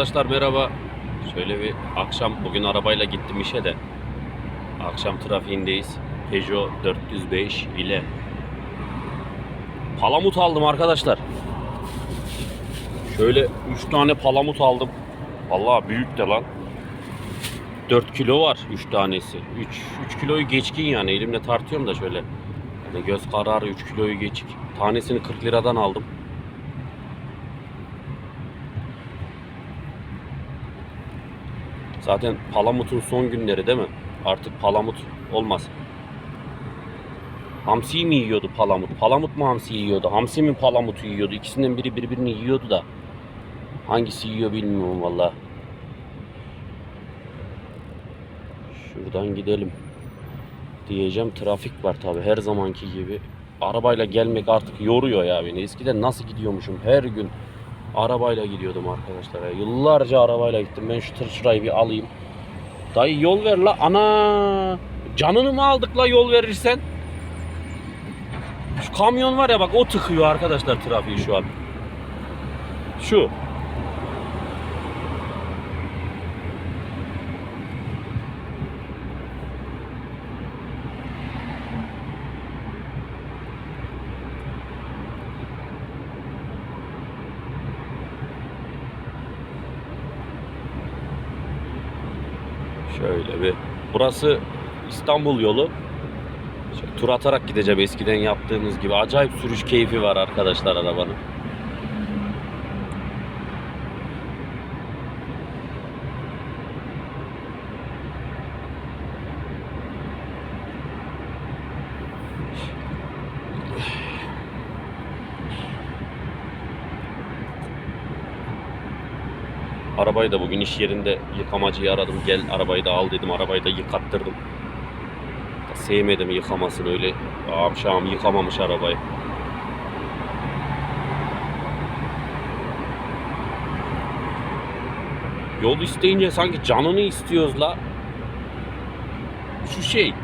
Arkadaşlar merhaba. Şöyle bir akşam bugün arabayla gittim işe de. Akşam trafiğindeyiz. Peugeot 405 ile palamut aldım arkadaşlar. Şöyle 3 tane palamut aldım. Vallahi büyük de lan. 4 kilo var 3 tanesi. 3 3 kiloyu geçkin yani elimle tartıyorum da şöyle. Yani göz kararı 3 kiloyu geçik. Tanesini 40 liradan aldım. Zaten Palamut'un son günleri değil mi? Artık Palamut olmaz. Hamsi mi yiyordu Palamut? Palamut mu Hamsi yiyordu? Hamsi mi Palamut'u yiyordu? İkisinden biri birbirini yiyordu da. Hangisi yiyor bilmiyorum valla. Şuradan gidelim. Diyeceğim trafik var tabi her zamanki gibi. Arabayla gelmek artık yoruyor ya beni. Eskiden nasıl gidiyormuşum her gün. Arabayla gidiyordum arkadaşlar. ya. Yıllarca arabayla gittim. Ben şu tır şurayı bir alayım. Dayı yol ver la. Ana! Canını mı aldık la yol verirsen? Şu kamyon var ya bak o tıkıyor arkadaşlar trafiği şu an. Şu. Şöyle bir. Burası İstanbul yolu. Şöyle tur atarak gideceğim eskiden yaptığımız gibi. Acayip sürüş keyfi var arkadaşlar arabanın. Arabayı da bugün iş yerinde yıkamacıyı aradım. Gel arabayı da al dedim. Arabayı da yıkattırdım. Sevmedim yıkamasını öyle. Akşam yıkamamış arabayı. Yol isteyince sanki canını istiyoruz la. Şu şey.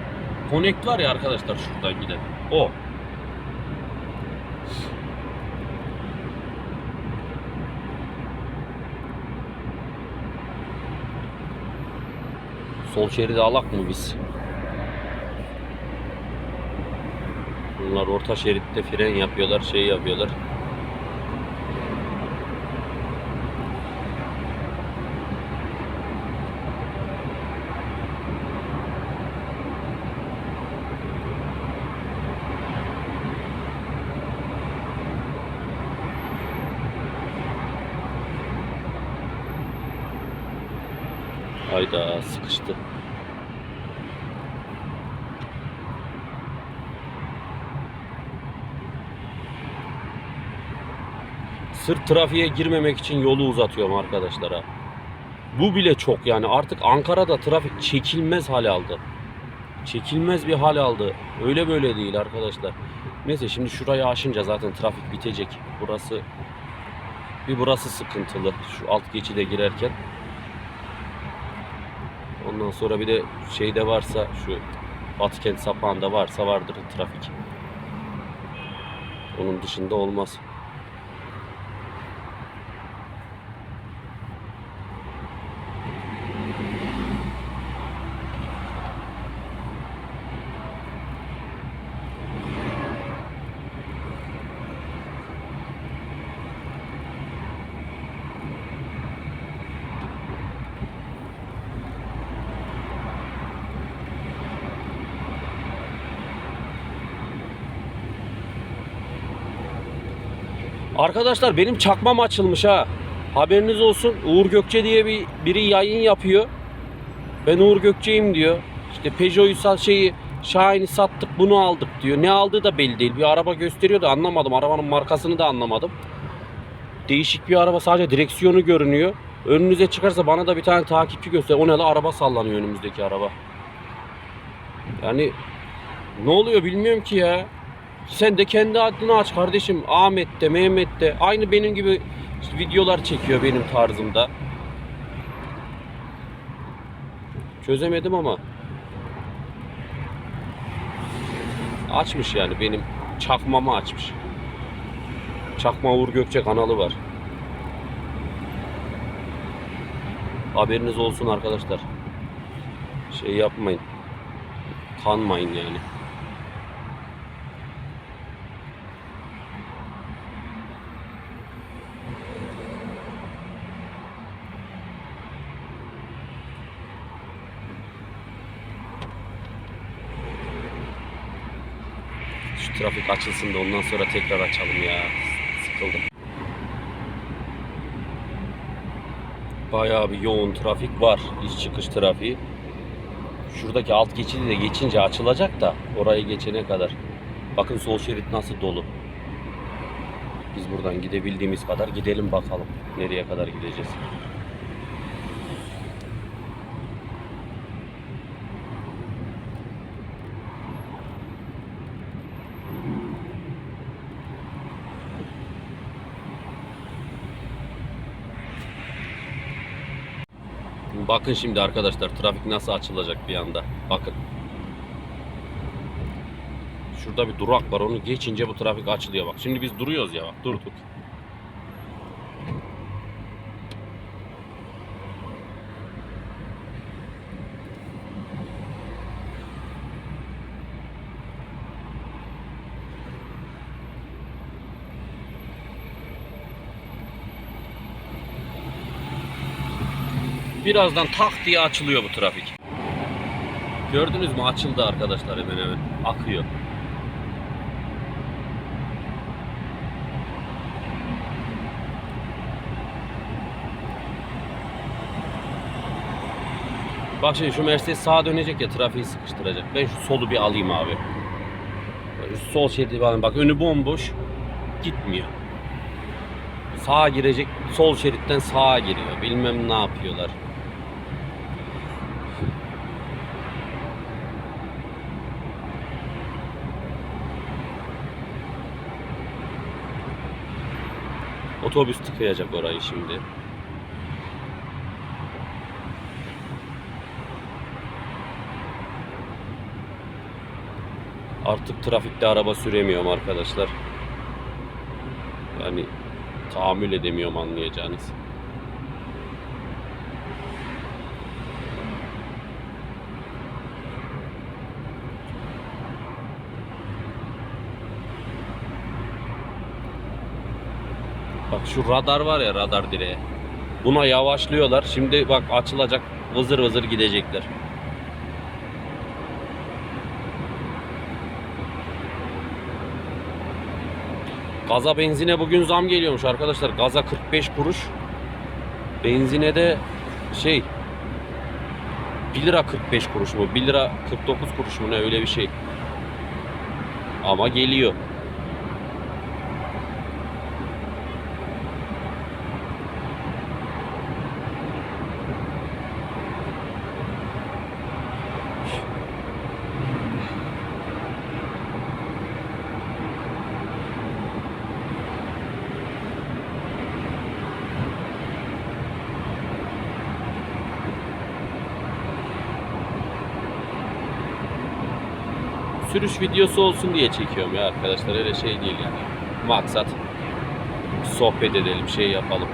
Connect var ya arkadaşlar şuradan giden. O. Sol şeridi alak mı biz? Bunlar orta şeritte fren yapıyorlar, şey yapıyorlar. Hayda sıkıştı. Sırf trafiğe girmemek için yolu uzatıyorum arkadaşlara. Bu bile çok yani artık Ankara'da trafik çekilmez hal aldı. Çekilmez bir hal aldı. Öyle böyle değil arkadaşlar. Neyse şimdi şurayı aşınca zaten trafik bitecek. Burası bir burası sıkıntılı. Şu alt geçide girerken. Ondan sonra bir de şeyde varsa şu Batıkent sapağında varsa vardır trafik. Onun dışında olmaz. Arkadaşlar benim çakmam açılmış ha. Haberiniz olsun. Uğur Gökçe diye bir biri yayın yapıyor. Ben Uğur Gökçe'yim diyor. İşte Peugeot'u şeyi Şahin'i sattık bunu aldık diyor. Ne aldığı da belli değil. Bir araba gösteriyor da anlamadım. Arabanın markasını da anlamadım. Değişik bir araba sadece direksiyonu görünüyor. Önünüze çıkarsa bana da bir tane takipçi göster. O ne la araba sallanıyor önümüzdeki araba. Yani ne oluyor bilmiyorum ki ya. Sen de kendi adını aç kardeşim. Ahmet de, Mehmet de. Aynı benim gibi videolar çekiyor benim tarzımda. Çözemedim ama. Açmış yani benim çakmamı açmış. Çakma Uğur Gökçe kanalı var. Haberiniz olsun arkadaşlar. Şey yapmayın. Kanmayın yani. Şu trafik açılsın da ondan sonra tekrar açalım ya. Sıkıldım. Bayağı bir yoğun trafik var. İş çıkış trafiği. Şuradaki alt geçidi de geçince açılacak da orayı geçene kadar. Bakın sol şerit nasıl dolu. Biz buradan gidebildiğimiz kadar gidelim bakalım. Nereye kadar gideceğiz. Bakın şimdi arkadaşlar trafik nasıl açılacak bir anda. Bakın. Şurada bir durak var. Onu geçince bu trafik açılıyor bak. Şimdi biz duruyoruz ya bak. Durduk. Birazdan tak diye açılıyor bu trafik. Gördünüz mü açıldı arkadaşlar hemen hemen. Akıyor. Bak şimdi şu Mercedes sağa dönecek ya trafiği sıkıştıracak. Ben şu solu bir alayım abi. Sol şeridi bir alayım. Bak önü bomboş. Gitmiyor. Sağa girecek. Sol şeritten sağa giriyor. Bilmem ne yapıyorlar. Otobüs tıkayacak orayı şimdi. Artık trafikte araba süremiyorum arkadaşlar. Yani tahammül edemiyorum anlayacağınız. Bak şu radar var ya radar direği. Buna yavaşlıyorlar. Şimdi bak açılacak vızır vızır gidecekler. Gaza benzine bugün zam geliyormuş arkadaşlar. Gaza 45 kuruş. Benzine de şey 1 lira 45 kuruş mu? 1 lira 49 kuruş mu ne öyle bir şey. Ama geliyor. Sürüş videosu olsun diye çekiyorum ya arkadaşlar. Öyle şey değil yani. Maksat sohbet edelim, şey yapalım.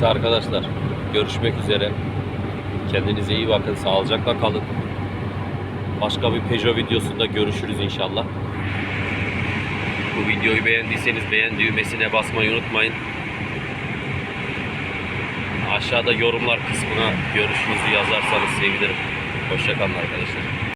Neyse arkadaşlar. Görüşmek üzere. Kendinize iyi bakın. Sağlıcakla kalın. Başka bir Peugeot videosunda görüşürüz inşallah. Bu videoyu beğendiyseniz beğen düğmesine basmayı unutmayın. Aşağıda yorumlar kısmına görüşünüzü yazarsanız sevinirim. Hoşçakalın arkadaşlar.